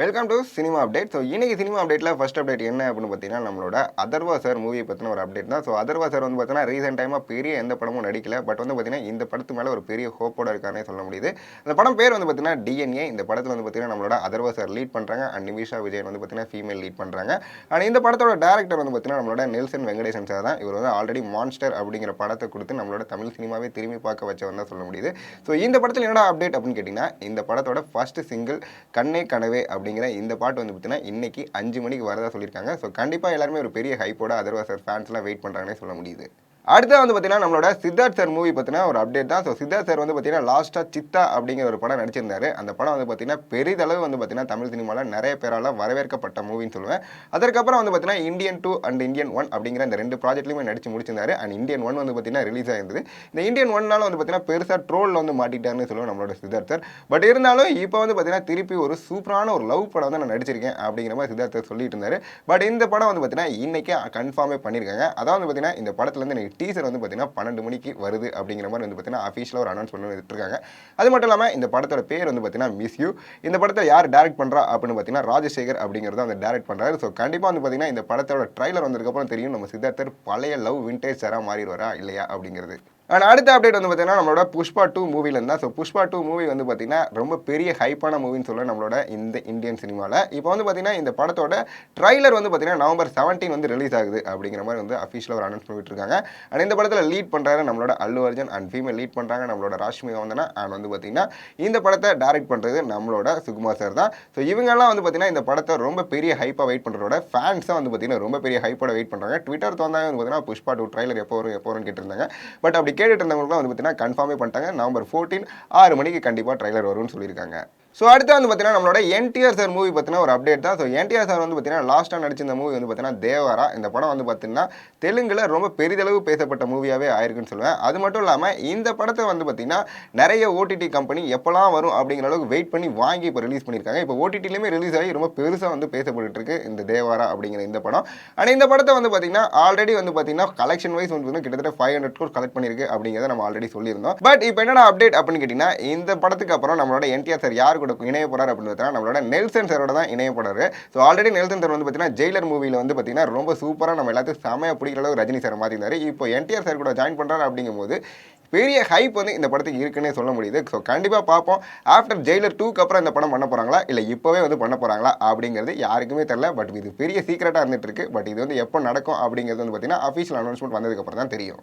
Welcome to cinema update so இன்றைக்கி cinema அப்டேட்டில் first update என்ன அப்படின்னு பார்த்தீங்கன்னா நம்மளோட அதர்வா சார் மூவியை பற்றின ஒரு அப்டேட் தான். ஸோ அதர்வா சார் வந்து பார்த்தீங்கன்னா ரீசெண்ட் டைமாக பெரிய எந்த படமும் நடிக்கல. பட் வந்து பார்த்தீங்கன்னா இந்த படத்து மேலே ஒரு பெரிய ஹோப்போட இருக்கானே சொல்ல முடியுது. அந்த படம் பேர் வந்து பார்த்தீங்கன்னா டிஎன்ஏ இந்த படத்தில் வந்து பார்த்தீங்கன்னா நம்மளோட அதர்வா சார் லீட் பண்ணுறாங்க அண்ட் நிமிஷா விஜயன் வந்து பார்த்தீங்கன்னா ஃபீமேல் லீட் பண்ணுறாங்க அண்ட் இந்த படத்தோட டேரக்டர் வந்து பார்த்தீங்கன்னா நம்மளோட நெல்சன் வெங்கடேசன் சார் தான். இவர் வந்து ஆல்ரெடி மான்ஸ்டர் அப்படிங்கிற படத்தை கொடுத்து நம்மளோட தமிழ் சினிமாவே திரும்பி பார்க்க வச்சவன் தான் சொல்ல முடியுது. ஸோ இந்த படத்தில் என்னடா அப்டேட் அப்படின்னு கேட்டிங்கன்னா இந்த படத்தோட ஃபர்ஸ்ட் சிங்கிள் கண்ணே கனவே அப்படிங்கிற இந்த பாட்டு வந்து பார்த்தீங்கன்னா இன்னைக்கு அஞ்சு மணிக்கு வரதா சொல்லியிருக்காங்க. ஸோ கண்டிப்பாக எல்லாருமே ஒரு பெரிய ஹைப்போட அதர்வா சார் ஃபேன்ஸ்லாம் வெயிட் பண்ணுறாங்கன்னே சொல்ல முடியுது. அடுத்து வந்து பார்த்தீங்கன்னா நம்மளோட சித்தார்த் சார் மூவி பார்த்தினா ஒரு அப்டேட் தான். ஸோ சித்தார்த் சார் வந்து பார்த்தீங்கன்னா லாஸ்ட்டாக சித்தா அப்படிங்கிற ஒரு படம் நடிச்சிருந்தாரு. அந்த படம் வந்து பார்த்தீங்கன்னா பெரிதளவு வந்து பார்த்தீங்கன்னா தமிழ் சினிமாவில் நிறைய பேரால் வரவேற்கப்பட்ட மூவின்னு சொல்லுவேன். அதற்கப்புறம் வந்து பார்த்தீங்கன்னா Indian two and Indian one அப்படிங்கிற அந்த ரெண்டு ப்ராஜெக்ட்லையுமே நடிச்சு முடிச்சிருந்தாரு. அண்ட் இந்தியன் ஒன் வந்து பார்த்தீங்கன்னா ரிலீஸ் ஆயிருந்தது. இந்த இந்தியன் ஒன்னால வந்து பார்த்தீங்கன்னா பெருசாக ட்ரோலில் வந்து மாட்டிட்டாருன்னு சொல்லுவோம் நம்மளோட சித்தார்த் சார். பட் இருந்தாலும் இப்போ வந்து பார்த்தீங்கன்னா திருப்பி ஒரு சூப்பரான ஒரு லவ் படம் வந்து நான் நடிச்சிருக்கேன் அப்படிங்கிற மாதிரி சித்தார்த் சார் சொல்லிட்டு இருந்தாரு. பட் இந்த படம் வந்து பார்த்தீங்கன்னா இன்னைக்கு கன்ஃபார்மே பண்ணியிருக்காங்க அதாவது வந்து பார்த்தீங்கன்னா இந்த படத்துலேருந்து டீசர் வந்து பார்த்தீங்கன்னா பன்னெண்டு மணிக்கு வருது அப்படிங்கிற மாதிரி வந்து பார்த்தீங்கன்னா அஃபீஷியலாக ஒரு அனௌன்ஸ் பண்ணி இருக்காங்க அது மட்டும் இல்லாமல் இந்த படத்தோட பேர் வந்து பார்த்தீங்கன்னா மிஸ் யூ இந்த படத்தை யார் டேரக்ட் பண்ணுறா அப்படின்னு பார்த்தீங்கன்னா ராஜசேகர் அப்படிங்கிறத வந்து டேரக்ட் பண்ணுறாரு ஸோ கண்டிப்பாக வந்து பார்த்தீங்கன்னா இந்த படத்தோட ட்ரைலர் வந்ததுக்கப்புறம் தெரியும் நம்ம சித்தார்த்தர் பழைய லவ் விண்டேஜ் சாராக மாறிடுவாரா இல்லையா அப்படிங்கிறது. அண்ட் அடுத்த அப்டேட் வந்து பார்த்தீங்கன்னா நம்மளோட புஷ்பா டூ மூவிலேருந்து தான். ஸோ புஷ்பா டூ மூவி வந்து பார்த்தீங்கன்னா ரொம்ப பெரிய ஹைப்பான மூவின்னு சொல்ல நம்மளோட இந்த இந்தியன் சினிமாவில் இப்போ வந்து பார்த்தீங்கன்னா இந்த படத்தோட ட்ரைலர் வந்து பார்த்தீங்கன்னா நவம்பர் செவன்டீன் வந்து ரிலீஸ் ஆகுது அப்படிங்கிற மாதிரி வந்து அஃபீஷியலாக ஒரு அனௌன்ஸ் பண்ணிட்டு இருக்காங்க. அண்ட் இந்த படத்தில் லீட் பண்ணுறாரு நம்மளோட Allu Arjun and female lead பண்ணுறாங்க நம்மளோட ராஷ்மி வந்தனா. அண்ட் வந்து பார்த்தீங்கன்னா இந்த படத்தை டைரக்ட் பண்ணுறது நம்மளோட சுகுமார் சார் தான். ஸோ இவங்கெல்லாம் வந்து பார்த்தீங்கன்னா இந்த படத்தை ரொம்ப பெரிய ஹைப்பாக வெயிட் பண்ணுறதோட ஃபேன்ஸாக வந்து பார்த்தீங்கன்னா ரொம்ப பெரிய ஹைப்போட வெயிட் பண்ணுறாங்க ட்விட்டர் தந்தாங்க வந்து பார்த்தீங்கன்னா புஷ்பா டூ ட்ரைலர் எப்போ வரும் எப்போ வரும்னு கேட்டிருந்தாங்க. பட் அப்படி கேட்டுட்டு இருந்தவங்களுக்குலாம் வந்து பார்த்தீங்கன்னா கன்ஃபார்மே பண்ணிட்டாங்க. நவம்பர் ஃபோர்டீன் ஆறு மணிக்கு கண்டிப்பாக ட்ரைலர் வரும்னு சொல்லியிருக்காங்க. ஸோ அடுத்து வந்து பார்த்தீங்கன்னா நம்மளோட என்டிஆர் சார் மூவி பற்றின ஒரு அப்டேட் தான். ஸோ என்டிஆர் சார் வந்து பார்த்தீங்கன்னா லாஸ்ட்டாக நடிச்சிருந்த மூவி வந்து பார்த்தீங்கன்னா தேவாரா இந்த படம் வந்து பார்த்தீங்கன்னா தெலுங்கில் ரொம்ப பெரிதளவு பேசப்பட்ட மூவியாகவே ஆயிருக்குன்னு சொல்லுவேன். அது மட்டும் இல்லாமல் இந்த படத்தை வந்து பார்த்தீங்கன்னா நிறைய ஓடிடி கம்பெனி எப்போலாம் வரும் அப்படிங்கிற அளவுக்கு வெயிட் பண்ணி வாங்கி இப்போ ரிலீஸ் பண்ணியிருக்காங்க. இப்போ ஓடிடிலையுமே ரிலீஸ் ஆகி ரொம்ப பெருசாக வந்து பேசப்பட்டு இருக்கு இந்த தேவாரா அப்படிங்கிற இந்த படம். ஆனால் இந்த படத்தை வந்து பார்த்தீங்கன்னா ஆல்ரெடி வந்து பார்த்தீங்கன்னா கலெக்ஷன் வைஸ் வந்து பார்த்தீங்கன்னா கிட்டத்தட்ட ஃபைவ் ஹண்ட்ரட் கோர் கலெக்ட் பண்ணியிருக்கு அப்படிங்கிறத நம்ம ஆல்ரெடி சொல்லியிருந்தோம். பட் இப்போ என்னென்ன அப்டேட் அப்படின்னு கேட்டிங்கன்னா இந்த படத்துக்கு அப்புறம் நம்மளோட என்டிஆர் சார் யார் கூட இணைய அப்படின்னு பார்த்தீங்கன்னா நம்மளோட நெல்சன் சாரோட தான் இணைய ஸோ ஆல்ரெடி நெல்சன் சார் வந்து பார்த்தீங்கன்னா ஜெயிலர் மூவியில் வந்து பார்த்தீங்கன்னா ரொம்ப சூப்பராக நம்ம எல்லாத்துக்கும் செமையாக பிடிக்கிற அளவுக்கு ரஜினி சார் மாற்றிருந்தாரு இப்போ என்டிஆர் சார் கூட ஜாயின் பண்ணுறாரு அப்படிங்கும்போது பெரிய ஹைப் வந்து இந்த படத்துக்கு இருக்குன்னே சொல்ல முடியுது. ஸோ கண்டிப்பாக பார்ப்போம். ஆஃப்டர் ஜெயிலர் டூக்கு அப்புறம் இந்த படம் பண்ண போகிறாங்களா இல்லை இப்போவே வந்து பண்ண போகிறாங்களா அப்படிங்கிறது யாருக்குமே தெரில பட் இது பெரிய சீக்கிரட்டாக இருந்துட்டு இருக்கு. பட் இது வந்து எப்போ நடக்கும் அப்படிங்கிறது வந்து பார்த்தீங்கன்னா அஃபீஷியல் அனௌன்ஸ்மெண்ட் வந்ததுக்கப்புறம் தான் தெரியும்.